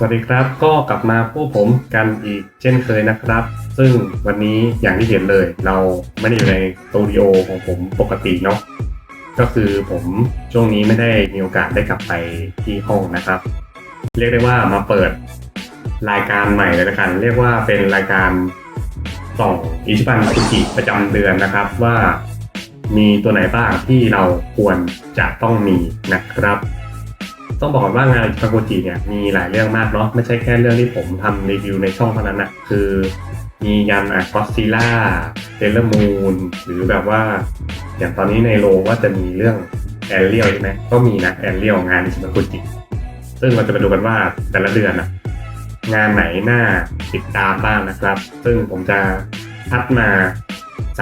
สวัสดีครับก็กลับมาพวกผมกันอีกเช่นเคยนะครับ ซึ่งวันนี้อย่างที่เห็นเลย เราไม่ได้อยู่ในสตูดิโอของผมปกติเนาะก็คือผมช่วงนี้ไม่ได้มีโอกาสได้กลับไปที่ห้องนะครับ เรียกได้ว่ามาเปิดรายการใหม่เลยละกัน เรียกว่าเป็นรายการส่องอิชิบันคุกิประจำเดือนนะครับว่ามีตัวไหนบ้างที่เราควรจะต้องมีนะครับ ต้องบอกก่อนว่างานอิชิบันคุกิเนี่ยมีหลายเรื่องมากเนาะไม่ใช่แค่เรื่องที่ผมทำรีวิวในช่องเท่านั้นนะคือมียันอะก็ซิล่าเซเลมูนหรือแบบว่า อย่างตอนนี้ในโรงว่าจะมีเรื่องแอนเรียลใช่ไหมก็มีนะแอนเรียลงานอิชิบันคุจิซึ่งเราจะมาดูกันว่าแต่ละเดือนอะงานไหนน่าติดตามบ้างนะครับ ซึ่งผมจะคัดมา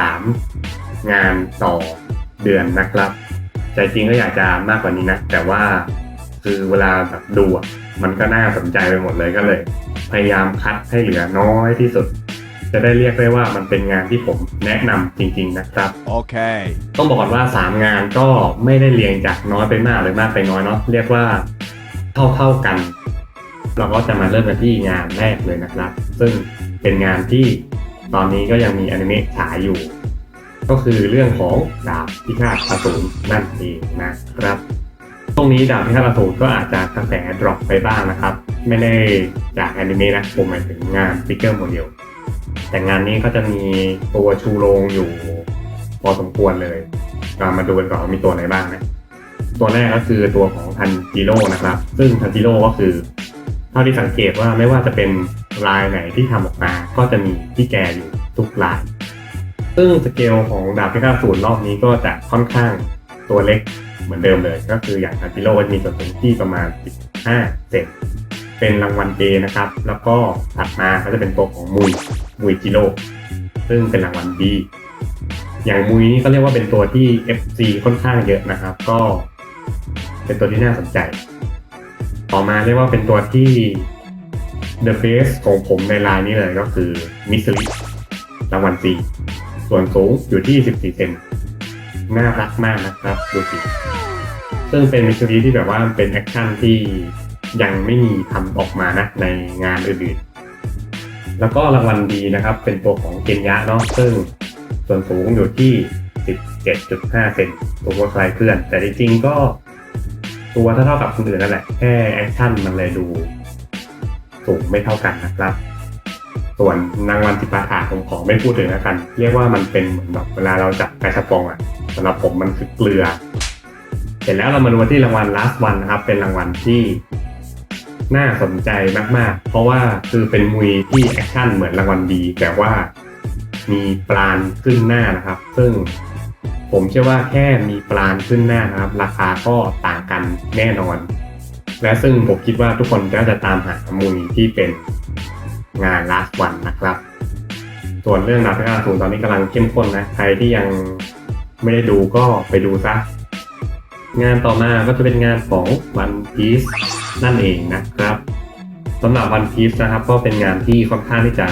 3 งานต่อเดือนนะครับ ใจจริงก็อยากจะมากกว่านี้นะ แต่ว่า คือเวลาแบบดูอะมันก็น่าสนใจไปหมดเลยก็เลย พยายามคัดให้เหลือน้อยที่สุด จะได้เรียกได้ว่ามันเป็นงานที่ผมแนะนำจริง ๆ นะครับ Okay. ต้องบอกก่อนว่า 3 งานก็ไม่ได้เรียงจากน้อยไปมากหรือมากไปน้อยเนาะเรียกว่าเท่าเท่าๆกัน เราก็จะมาเริ่มกันที่งานแรกเลยนะครับ ซึ่งเป็นงานที่ตอนนี้ก็ยังมีอนิเมะฉายอยู่ ก็คือเรื่องของดาบพิฆาตอสูรนั่นเองนะครับ ตรงนี้ดาบพิฆาตอสูรก็อาจจะกระแสดรอปไปบ้างนะครับ ไม่ได้จากอนิเมะนะผมหมายถึงงานฟิกเกอร์โมเดลแต่งานนี้ก็จะมีตัวชูโรงอยู่พอสมควรเลยเรามาดูกันก่อนว่ามีตัวไหนบ้างนะ ตัวแรกก็คือตัวของทันจิโร่นะครับ ซึ่งทันจิโร่ก็คือ เท่าที่สังเกตว่าไม่ว่าจะเป็นลายไหนที่ทำออกมา ก็จะมีที่แกอยู่ทุกลาย ซึ่งสเกลของดาบพิฆาตศูนย์รอบนี้ก็จะค่อนข้างตัวเล็ก เหมือนเดิมเลย ก็คืออย่างทันจิโร่ก็จะมีส่วนสูงที่ประมาณ 15 เซนเป็นรางวัล A นะครับ แล้วก็ถัดมาก็จะเป็นตัวของมุยมุยจิโร่ซึ่งเป็นรางวัล B อย่างมุยนี่ก็เรียกว่าเป็นตัวที่ FC ค่อนข้างเยอะนะครับ ก็เป็นตัวที่น่าสนใจ ต่อมาเรียกว่าเป็นตัวที่ The Base ของผมในไลน์นี้เลยก็คือมิสลิรางวัล C ส่วนสูงอยู่ที่ 14 เซน น่ารักมากนะครับดูสิซึ่งเป็นมิสซิลี่ที่แบบว่าเป็นแอคชั่นที่ยังไม่มีทำออกมานะในงานอื่นๆ แล้วก็รางวัลดีนะครับ เป็นตัวของเกนยะเนาะซึ่งส่วนสูงอยู่ที่ 17.5 เซนตัวคลายเพื่อน แต่จริงๆก็ตัวเท่าๆกับคนอื่นนั่นแหละ แค่แอคชั่นมันเลยดู สูงไม่เท่ากันนะครับ ส่วนรางวัลจิปาถาผมขอไม่พูดถึงแล้วกัน เรียกว่ามันเป็นเหมือนแบบเวลาเราจับกระชับปองอะ สำหรับผมมันคือเกลือ เสร็จแล้วเรามาดูที่รางวัล last one นะครับ เป็นรางวัลที่น่าสนใจมาก ๆ เพราะว่าคือเป็นมุยที่แอคชั่นเหมือนรางวัลดี แต่ว่ามีปลานขึ้นหน้านะครับ ซึ่งผมเชื่อว่าแค่มีปลานขึ้นหน้านะครับ ราคาก็ต่างกันแน่นอน และซึ่งผมคิดว่าทุกคนก็จะตามหามุยที่เป็นงาน last one นะครับ ส่วนเรื่องดาบพิฆาตศูนย์ตอนนี้กำลังเข้มข้นนะ ใครที่ยัง ไม่ได้ดูก็ไปดูซะ งานต่อมาก็จะเป็นงานของ One Piece นั่นเองนะครับสำหรับ One Piece นะครับ ก็เป็นงานที่ค่อนข้างที่จะ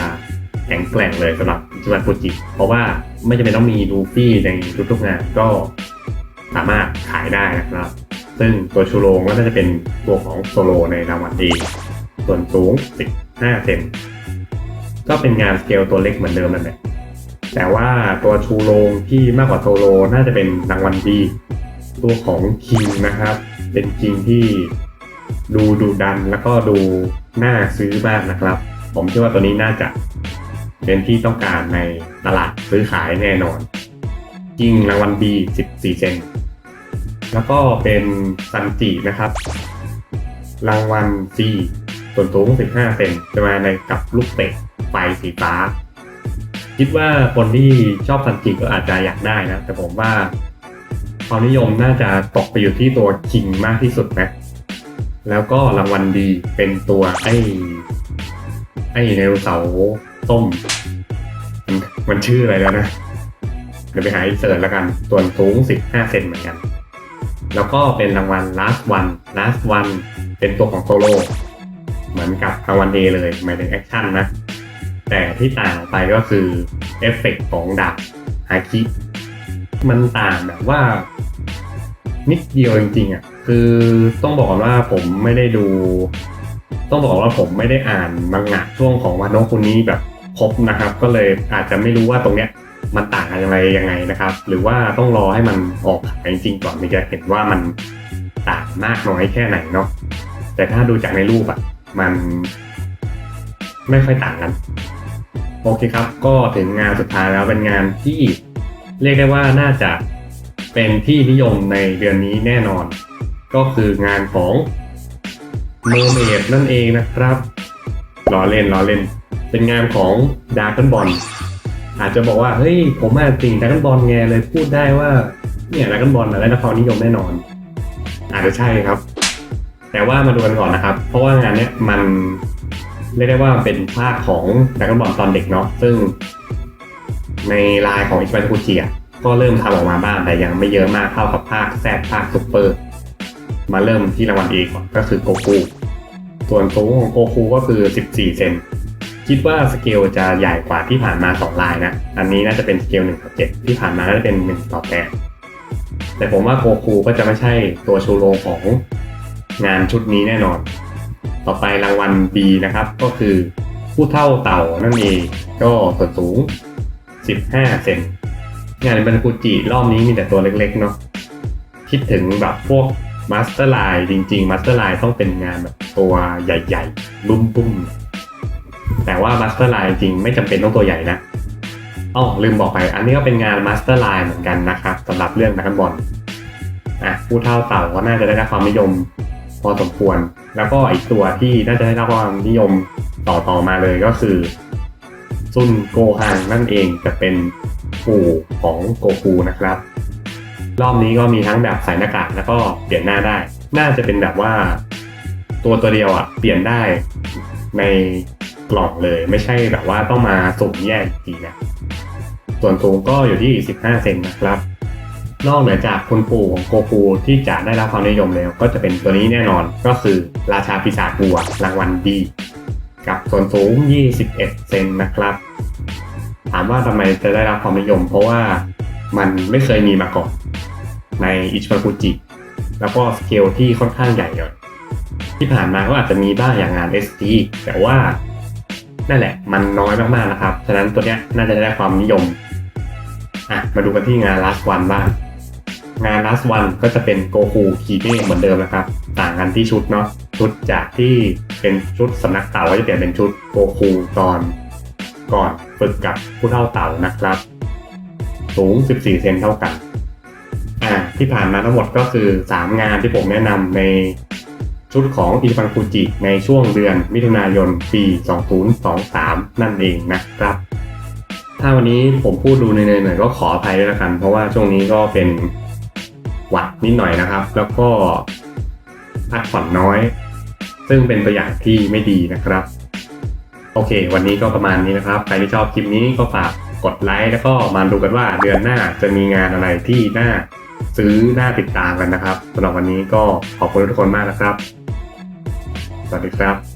แข็งแกร่งเลยสำหรับจิวันโปรจิเพราะว่าไม่จำเป็นต้องมีลูฟี่ในทุกๆงานก็สามารถขายได้นะครับ ซึ่งตัวชูโรงก็น่าจะเป็นตัวของโซโลในรางวัลเองส่วนสูง 15 เซนก็เป็นงานสเกลตัวเล็กเหมือนเดิมนั่นแหละ แต่ว่าตัวชูโรงที่มากกว่าโซโลน่าจะเป็นรางวัลดี ตัวของคิงนะครับ เป็นคิงที่ดูดูดันแล้วก็ดูน่าซื้อมากนะครับ ผมเชื่อว่าตัวนี้น่าจะเป็นที่ต้องการในตลาดซื้อขายแน่นอนคิงรางวัล B 14 เซน แล้วก็เป็นซันจินะครับ รางวัล C ส่วนสูง 15 เซนจะมาในกับลูกเตะไฟสีฟ้า คิดว่าคนที่ชอบซันจิก็อาจจะอยากได้นะ แต่ผมว่าความนิยมน่าจะตกไปอยู่ที่ตัวคิงมากที่สุดนะ แล้วก็รางวัลดีเป็นตัวไอ้ไอ้ไดโนเสาร์ส้ม มันชื่ออะไรแล้วนะเดี๋ยวไปหาอินเสิร์ตแล้วกันส่วสูง 15 เซนเหมือนกัน แล้วก็เป็นรางวัล last one last one เป็นตัวของโซโลเหมือนกับรางวัล A เลยหมายถึงแอคชั่นนะ แต่ที่ต่างออกไปก็คือเอฟเฟกต์ของดาบฮาคิมันต่างแบบว่า นิดเดียวจริงๆอะคือต้องบอกว่าผมไม่ได้ดู ต้องบอกว่าผมไม่ได้อ่านมังงะช่วงของวานโนะคุนี้แบบครบนะครับ ก็เลยอาจจะไม่รู้ว่าตรงเนี้ยมันต่างกันอะไรยังไงนะครับ หรือว่าต้องรอให้มันออกขายจริงๆก่อนถึงจะเห็นว่ามันต่างมากน้อยแค่ไหนเนาะแต่ถ้าดูจากในรูปอะมันไม่ค่อยต่างกัน โอเคครับ ก็ถึงงานสุดท้ายแล้วเป็นงานที่เรียกได้ว่าน่าจะเป็นที่นิยมในเดือนนี้แน่นอน ก็คืองานของเมอร์เมดนั่นเองนะครับล้อเล่นล้อเล่น เป็นงานของดาร์กบอลอาจจะบอกว่าเฮ้ยผมอ่านสิ่งดาร์กบอลไงเลยพูดได้ว่าเนี่ยดาร์กบอลได้รับความนิยมแน่นอน อาจจะใช่ครับ แต่ว่ามาดูกันก่อนนะครับ เพราะว่างานเนี้ยมัน เรียกได้ว่าเป็นภาคของดาร์กบอลตอนเด็กเนาะซึ่ง ในลายของอิชิบันคุจิอะก็เริ่มทำออกมาบ้างแต่ยังไม่เยอะมากเท่ากับภาคแซดภาคซุปเปอร์ มาเริ่มที่รางวัลเอกก็คือโกคูส่วนสูงของโกคูก็คือ 14 เซนคิดว่าสเกลจะใหญ่กว่าที่ผ่านมา 2 ลายนะ อันนี้น่าจะเป็นสเกล1ต่อ7ที่ผ่านมาน่าจะเป็น1ต่อ8แต่ผมว่าโกคูก็จะไม่ใช่ตัวชูโรงของงานชุดนี้แน่นอน ต่อไปรางวัล B นะครับ ก็คือผู้เท่าเต่านั่นเองก็ส่วนสูง 15 เซนงานบันกุจิรอบนี้มีแต่ตัวเล็กๆเนาะคิดถึงแบบพวกมาสเตอร์ไลน์จริงๆมาสเตอร์ไลน์ต้องเป็นงานแบบตัวใหญ่ๆรุ่มๆ แต่ว่ามาสเตอร์ไลน์จริงไม่จำเป็นต้องตัวใหญ่นะอ๋อลืมบอกไป อันนี้ก็เป็นงานมาสเตอร์ไลน์เหมือนกันนะครับสำหรับเรื่องนักบอลอะผู้เท่าเต่าก็น่าจะได้รับความนิยม พอสมควร แล้วก็อีกตัวที่น่าจะได้รับความนิยมต่อๆมาเลยก็คือ ซุนโกฮังนั่นเองจะเป็นปู่ของโกคูนะครับ รอบนี้ก็มีทั้งแบบใส่หน้ากากแล้วก็เปลี่ยนหน้าได้ น่าจะเป็นแบบว่า ตัวตัวเดียวอะเปลี่ยนได้ในกล่องเลยไม่ใช่แบบว่าต้องมาสุ่มแยกอีกทีนะ ส่วนสูงก็อยู่ที่ 15 เซนนะครับ นอกเหนือจากคุณปู่ของโกคูที่จะได้รับความนิยมแล้ว ก็จะเป็นตัวนี้แน่นอนก็คือราชาปีศาจบัวรางวัลดี กับส่วนสูง 21 เซนนะครับ ถามว่าทำไมจะได้รับความนิยม เพราะว่ามันไม่เคยมีมาก่อนในอิชิบากุจิ แล้วก็สเกลที่ค่อนข้างใหญ่หน่อยที่ผ่านมาก็อาจจะมีบ้างอย่างงาน ST แต่ว่านั่นแหละ มันน้อยมากๆนะครับ ฉะนั้นตัวเนี้ยน่าจะได้ความนิยม อะ มาดูกันที่งาน last one บ้าง งาน last one ก็จะเป็นโกคูคีเม่เหมือนเดิมนะครับ ต่างกันที่ชุดเนาะชุดจากที่เป็นชุดสำนักเต่าก็จะเปลี่ยนเป็นชุดโกคูตอนก่อนฝึกกับผู้เท่าเต่านะครับ สูง 14 เซนเท่ากัน อ่าที่ผ่านมาทั้งหมดก็คือ 3 งานที่ผมแนะนำในชุดของอิฟังคูจิในช่วงเดือนมิถุนายนปี 2023 นั่นเองนะครับ ถ้าวันนี้ผมพูดดูในเนยหน่อยก็ขออภัยด้วยละกัน เพราะว่าช่วงนี้ก็เป็น หวัดนิดหน่อยนะครับ แล้วก็พักผ่อนน้อย ซึ่งเป็นตัวอย่างที่ไม่ดีนะครับ โอเค วันนี้ก็ประมาณนี้นะครับ ใครที่ชอบคลิปนี้ก็ฝากกดไลค์แล้วก็มาดูกันว่าเดือนหน้าจะมีงานอะไรที่น่าซื้อน่าติดตามกันนะครับสำหรับวันนี้ก็ขอบคุณทุกคนมากนะครับ สวัสดีครับ